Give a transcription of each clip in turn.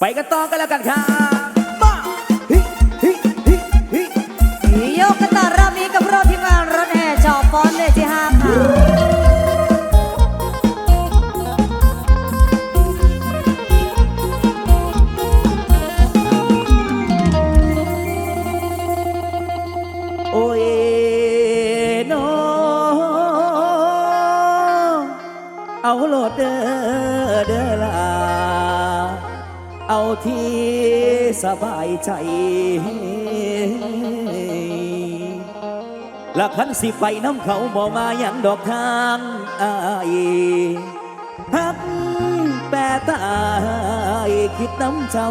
ไปกันต่อกันแล้วกันครับ สบายใจ ละคันสิไปน้ำเขาบ่มาอย่างดอกทางอายฮักแปรตายคิดน้ำเจ้า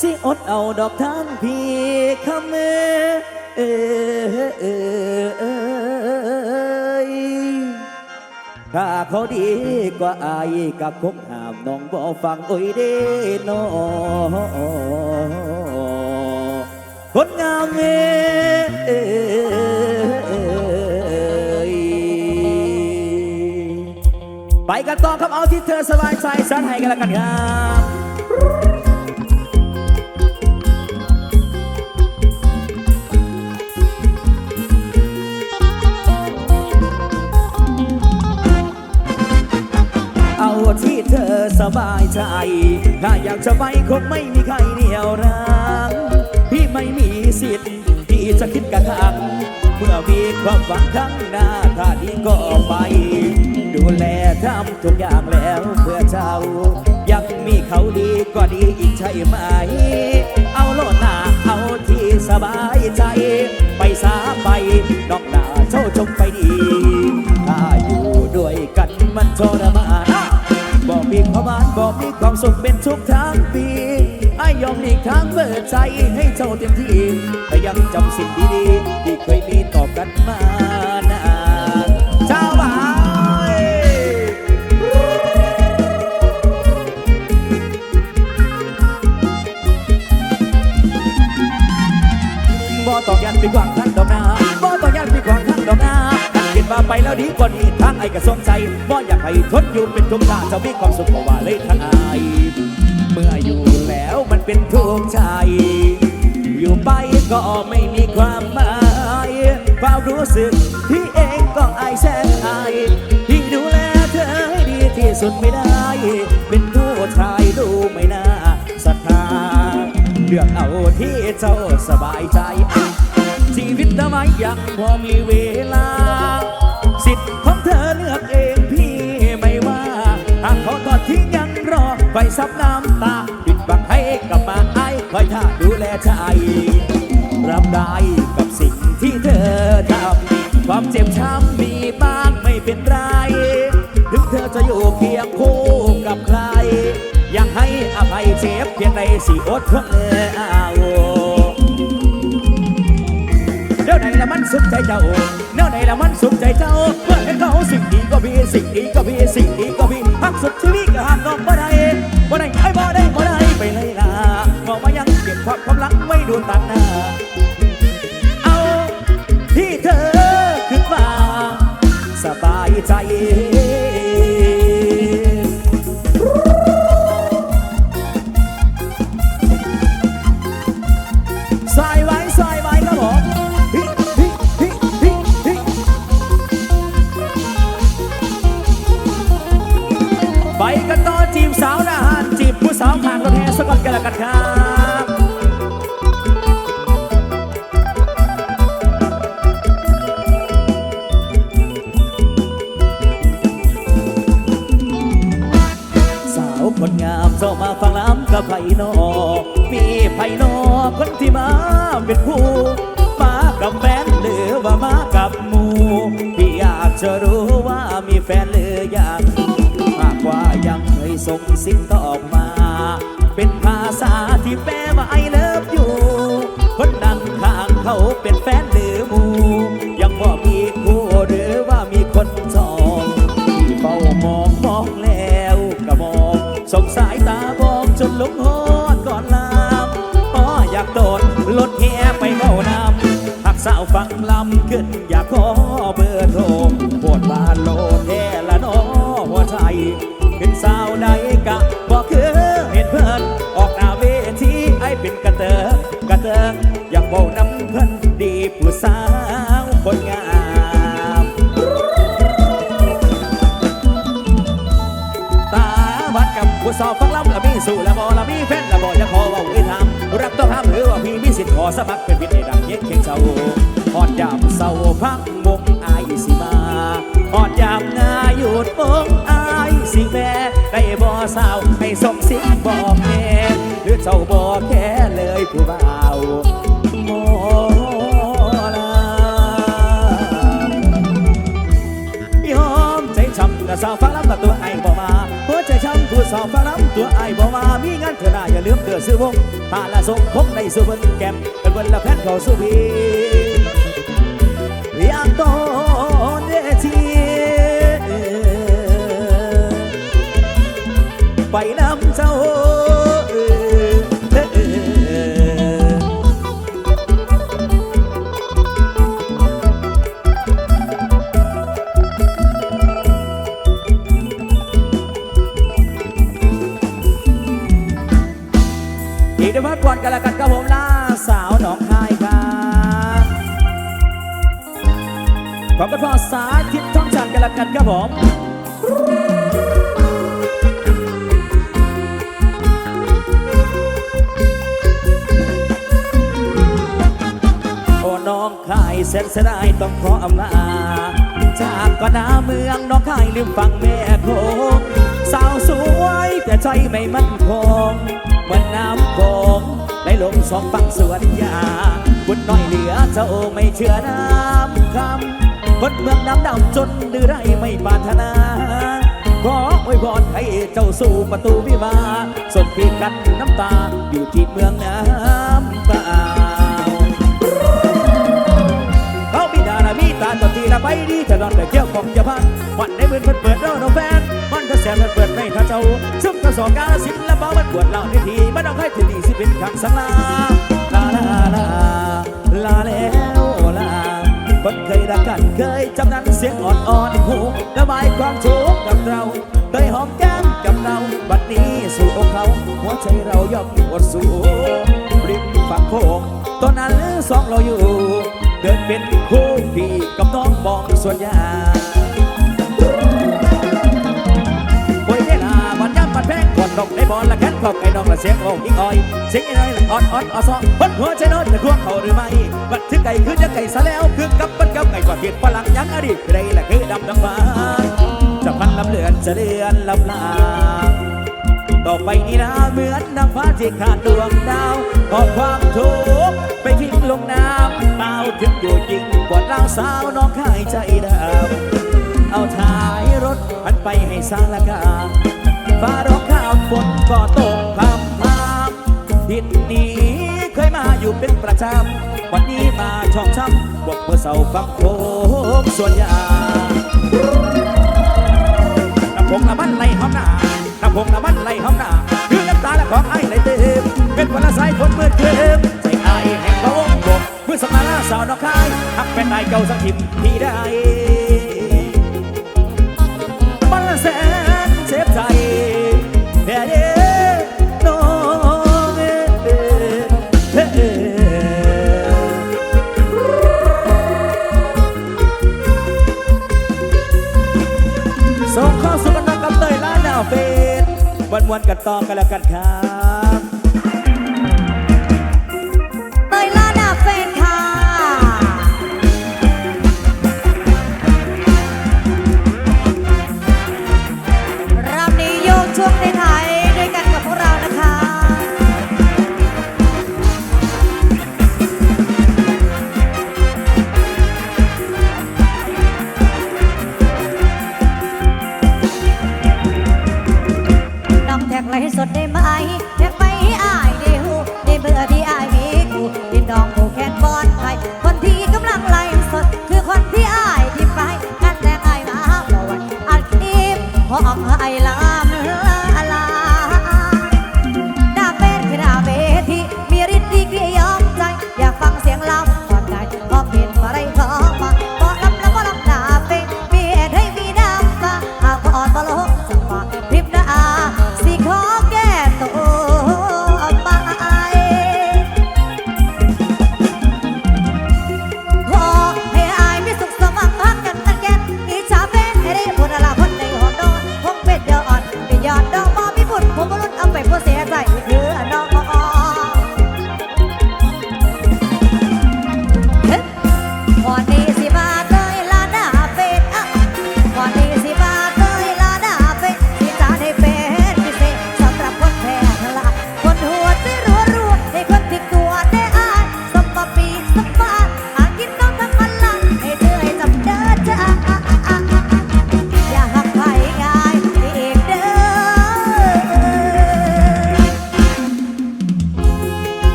สิอดเอาดอกทางพี่คำเอถ้าเขาดีกว่าอายกับคงห้า น้องบ่ฟังโอ้ยเด้นอคนงามเอยไปกันต่อครับเอาที่เธอสบายใจสันให้กันแล้วกันครับ สบายใจ ถ้าอยากจะไปคงไม่มีใครเหนี่ยวรั้งพี่ไม่มีสิทธิ์ที่จะคิดกระทังเมื่อมีความหวังข้างหน้าถ้าดีก็ไป ดูแลทำทุกอย่างแล้วเพื่อเจ้า ยังมีเขาดีก็ดีอีกใช่ไหม อบมีความสุขเป็นทุกทั้งปีไอ้ยอมหลีกทางเปิดใจให้เจ้าเต็มที่แต่ยังจำสิ่งดีๆที่เคยมีต่อกันมานานเจ้าบ่าวบ่ต้องยันไปกวางท่านดอกนาบ่ต้องยันไปกวางท่านดอกนาท่านคิดว่าไปแล้วดีกว่านี้ทา ไอ้กระสงใจบ่อยากให้ทนอยู่เป็นทุกข์ถ้าจะมีความสุขกว่าเลยทางไอเมื่ออยู่แล้วมันเป็นทุกข์ใจ อยู่ไปก็ไม่มีความหมายความรู้สึกที่เองก็อายแสนอายที่ดูแลเธอให้ดีที่สุดไม่ได้ เป็นผู้ชายดูไม่น่าศรัทธาเลือกเอาที่เจ้าสบายใจ ชีวิตทำไมยังพอมีเวลา รอไฟซับน้ำตาปิดบังให้กลับมาไอ้คอยท่าดูแลใจรับได้กับสิ่งที่เธอทำความเจ็บช้ำมีบ้างไม่เป็นไร ถึงเธอจะอยู่เคียงคู่กับใคร ยังให้อภัยเจ็บเพียงใดสิอดทนเออเอาเดี๋ยวไหนละมันสุขใจเจ้าเดี๋ยวไหนละมันสุขใจเจ้าเมื่อเห็นเขาสิ่งดีก็มีสิ่งดีก็มีสิ่ง ตัดหน้า เอาที่เธอขึ้นมา สบายใจ ส่งสิ่งตอบมา เป็นภาษาที่แปลว่าไอเลิ คนงามตาบัดกับผู้สาวฟังลำละมีสู่ละบอละมีแฟนละบอจะขอว่าอุ้ยทำรับต้องห้ามหรือว่าพี่มีสิทธิ์ขอสมัครเป็นพิธีดังเย็นเข่งเศาหอดยามเศร้าพักวงอายสิมาหอดยามนาหยุดวงอายสิแม่ได้บ่สาวให้สมสิงบอกแม่หรือเศร้าบอกแค่เลยผู้บ่า สาวฟ้าล้ำตัวไอ้บอกมามีงานเธอหน้าอย่าลืมเกิดซื้อวงตาละทรงคงในสุวรรณแก้มเป็นวันละแพนเขาสุพีอยากตอนเดชีไปนำเจ้า เดี๋ยวพักก่อนกันละกันครับผมล่าสาวหนองคายครับขอบคุณพ่อสาธิตท่องจันทร์กันละกันครับผมโอ้น้องคายเส้นเสยดายต้องขออำลาจากก็นาเมืองน้องคายลืมฟังแม่โคสาวสวยแต่ใจไม่มั่นคง เหมือนน้ำโขงไหลลงสองฝั่งสวนยาบุญน้อยเหลือเจ้าไม่เชื่อน้ำคำคนเมืองน้ำดำจนดื้อไรไม่ปรารถนา ขออวยพรให้เจ้าสู่ประตูวิวาสมพีกันน้ำตาอยู่ที่เมืองน้ำเปล่าเขามีดารามีตาตอนทีละไปดีจะนอนแต่เที่ยวของจะพันวันในมือเปิดเปิดเล่าโนแฟนมันก็แสนมันเปิดไม่ท่าเจ้าซึ่งกระสอบกาลสินและเบามันปวดเล่าในที เป็นคำสังลาลาลาลาลาแล้วลาคนเคยรักกันเคยจำนั้นเสียงอ่อนๆหูระบายความทุกข์กับเราเคยหอมแก้มกับเราบัดนี้สู่อกเขาหัวใจเราย่อมอดสู้ริมฝั่งโขงตอนนั้นสองเราอยู่ เดินเป็นคู่พี่กับน้องบองส่วนยาโอ้ยเวลาบอลย่ำบันแพงกดดอกในบอลละแค่ ขอบไอ้น้องละเสียงโอ้ยิงอ้อยเสียงไอ้น้อยละอ่อนอ่อนอ่อซอบัดหัวใจน้นจะควงเขาหรือไม่บัดถึงไก่คือจะไก่ซะแล้วคือกับบัดกับไก่กว่าเพียรฝรั่งยังอดีตใครละคือดำดำฟ้าจะพันลำเลือนจะเลือนลำลาต่อไปนี้นะเหมือนนางฟ้าที่ขาดดวงดาวขอความทุกข์ไปทิ้งลงน้ำเปล่าถึงอยู่จริงกว่าเราสาวน้องขายใจดำเอาท้ายรถพันไปให้สารกาฟ้าร้อง ฝนก็ตกพรำพรำทิศนี้เคยมาอยู่เป็นประจำวันนี้มาช่องช้ำบกเพื่อเสาฟังโค้งส่วนยาน้ำพงน้ำมันไหลห้อมหน้าน้ำพงน้ำมันไหลห้อมหน้าคือน้ำตาและของไอ้ไหลเต็มเป็นวันละสายคนเมืดเต็มใจไอ้แห่งพระวงศ์บกเมื่อสำนาสาวน้องคายหักเป็นนายเก่าสักทิมที่ได้ เฟสวันวันกันต่อกันแล้วกันครับ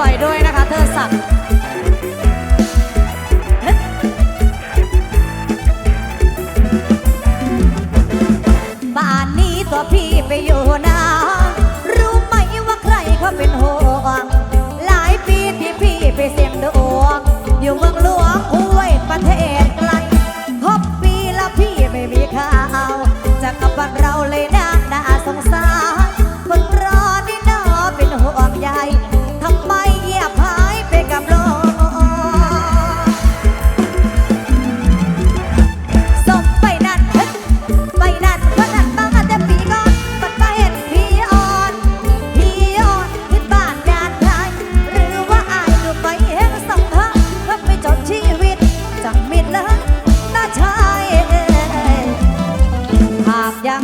วยด้วยนะคะเธอสัก 呀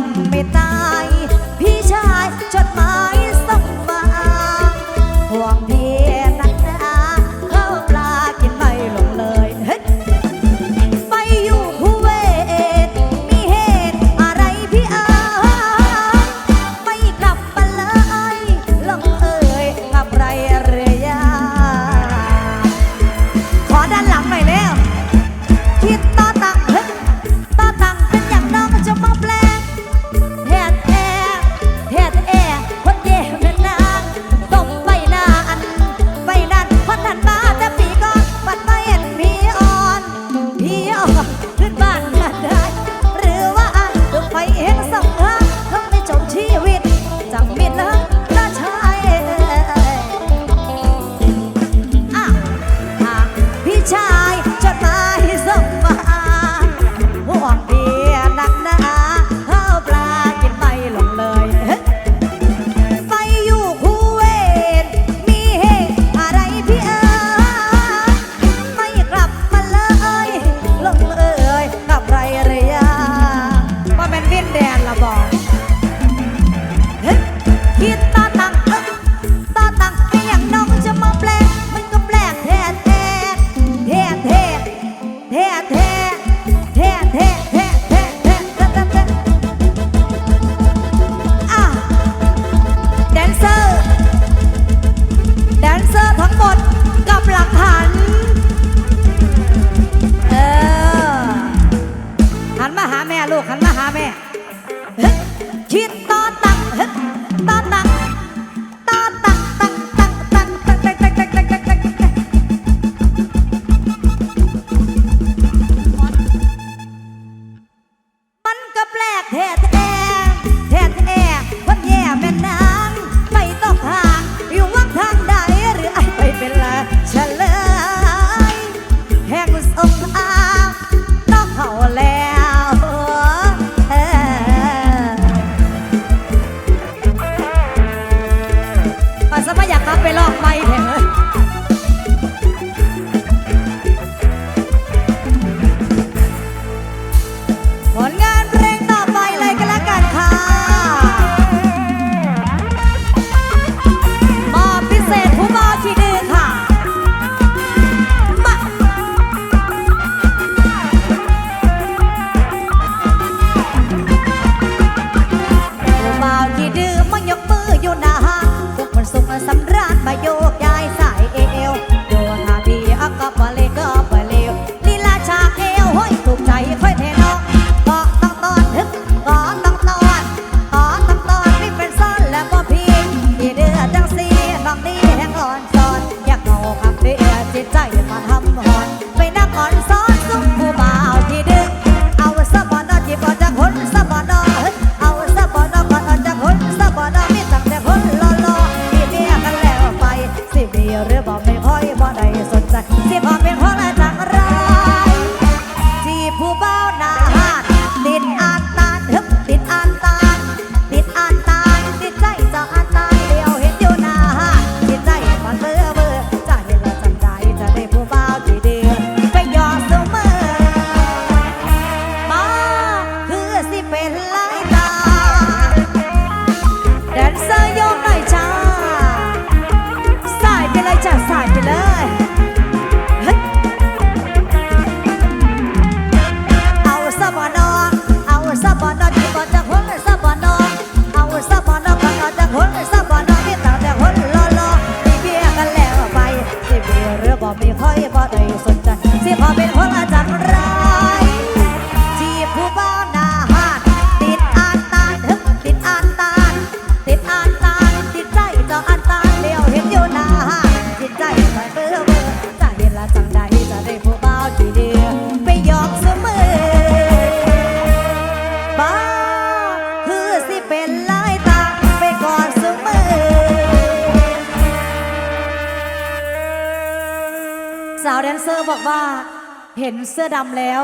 เห็นเสื้อดำแล้ว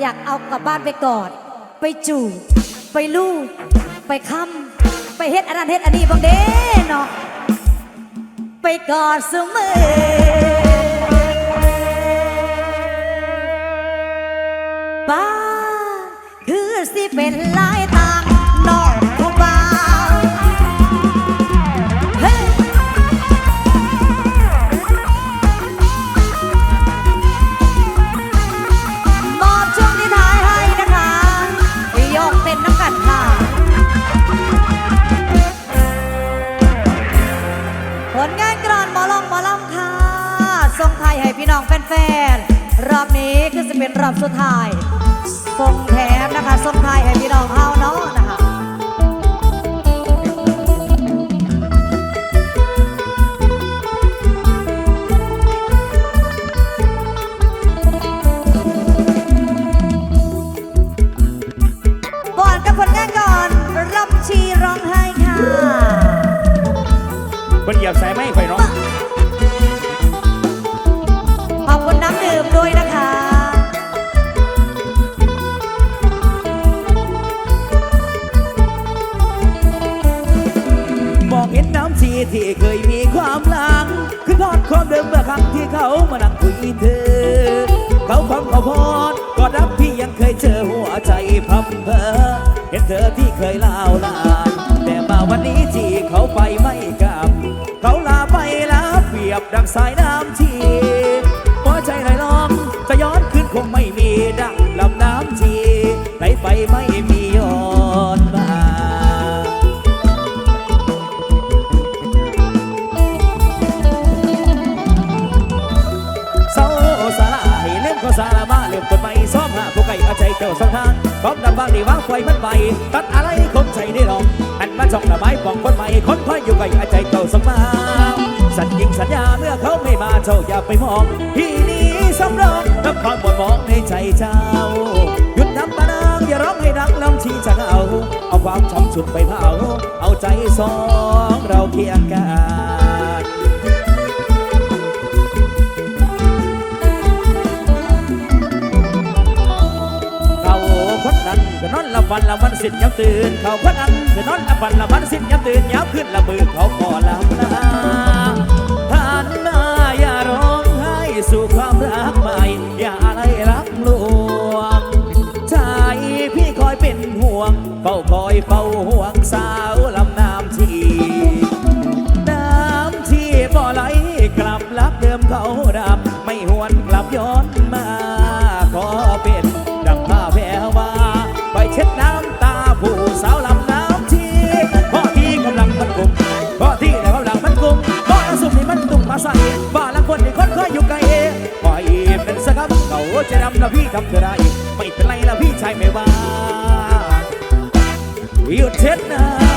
อยากเอากลับบ้านไปกอด ไปจูบไปลูบไปค้ำไปเฮ็ดอันนั้นเฮ็ดอันนี้บางเด้เนาะไปกอดเสมอบ้าคือสิเป็นลาายให้พี่น้องแฟนๆ รอบนี้คือจะเป็นรอบสุดท้ายส่งแถมนะคะส่งไทายให้พี่น้องเฮาเนาะนะคะก่อนกับผลงานก่อนรับชีร้องไห้ค่ะเพิ่นเหยียบสายไม้ข่อยเนา คุยเธอ เขาพร้อมเขาพรก็รับพี่ยังเคยเจอหัวใจพับเพอเห็นเธอที่เคยเล่าลานแต่มาวันนี้ที่เขาไปไม่กลับ เขาลาไปลาเปรียบดังสายน้ำที่ จเก่าสองทางพร้อมดับบางดีวางไฟมันไปตัดอะไรคงใจได้หรอกหันมาจ้องระบายปองคนใหม่คนคอยอยู่ไก่อาใจเก่าสมาสัญญิงสัญญาเมื่อเขาไม่มาเจ้าอย่าไปมองพี่นี้สำรองน้ำความหมดมองในใจเจ้าหยุดน้ำตานางอย่าร้องให้ดังลำชีจะเอาเอาความช้ำฉุดไปเผาเอาใจสองเราเคียงกัน นั้นก็นอนละฟันละวันสิ้นย้ำตื่น เขาคนนั้นก็นอนละฟันละวันสิ้นย้ำตื่นยาวขึ้นละมือเขาพอลำนาท่านนาอย่าร้องไห้สู่ความรักใหม่ อย่าอะไรรักลวงใจพี่คอยเป็นห่วงเฝ้าคอยเฝ้าห่วงสาว จะรำนะพี่ทำเธอได้ไม่เป็นไรแล้วพี่ชายไม่ว่าหยุดเช็ดน้ำ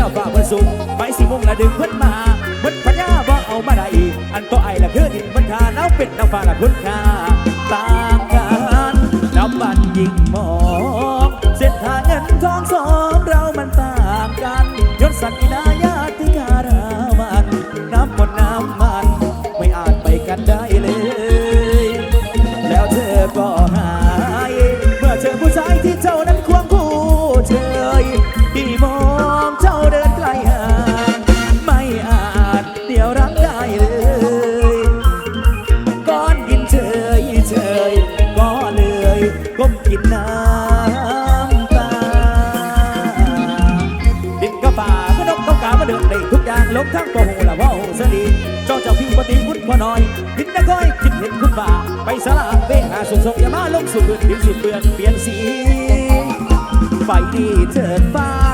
แนวละแนวฟ้าเพิ่นสูงไปสิมุมละดึงเพิ่นมาเพิ่นพัญญาบ่าเอามาได้อีอันตัวไอละคือดินมันทาน้ำเป็ดน้ำฟ้าละคุณค่าต่างกันน้ำมันยิ่งมองเส้นทางเงินทองสองเรามันต่างกันยศสักดินา ทรงยามาลงสู่พื้นผิวสุดเปลืองเปลี่ยนสี ไฟดีเถิดฟ้า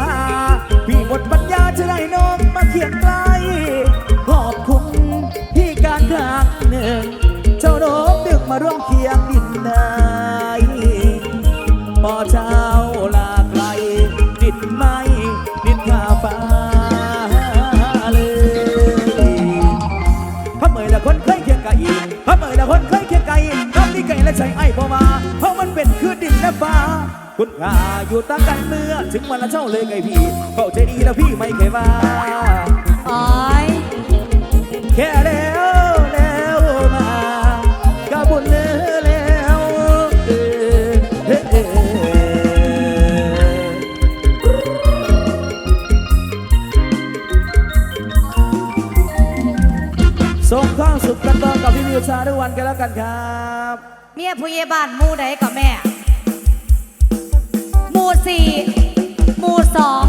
บ่มาเพราะมันเป็นคือดินและฟ้า คุณค่าอยู่ต่างกันเนื้อ ถึงวันละเช่าเลยไงพี่เข้าใจดีแล้วพี่ไม่เคยว่าโอ้แค่แล้วแล้วมากระบุญเนื้อแล้วเออเออส่งข้อสุดกันตอนกับพี่มิวชาทุกวันกันแล้วกันครับ ยผู้เยบ้านมู่ใดกับแม่ มู่สี่มู่สอง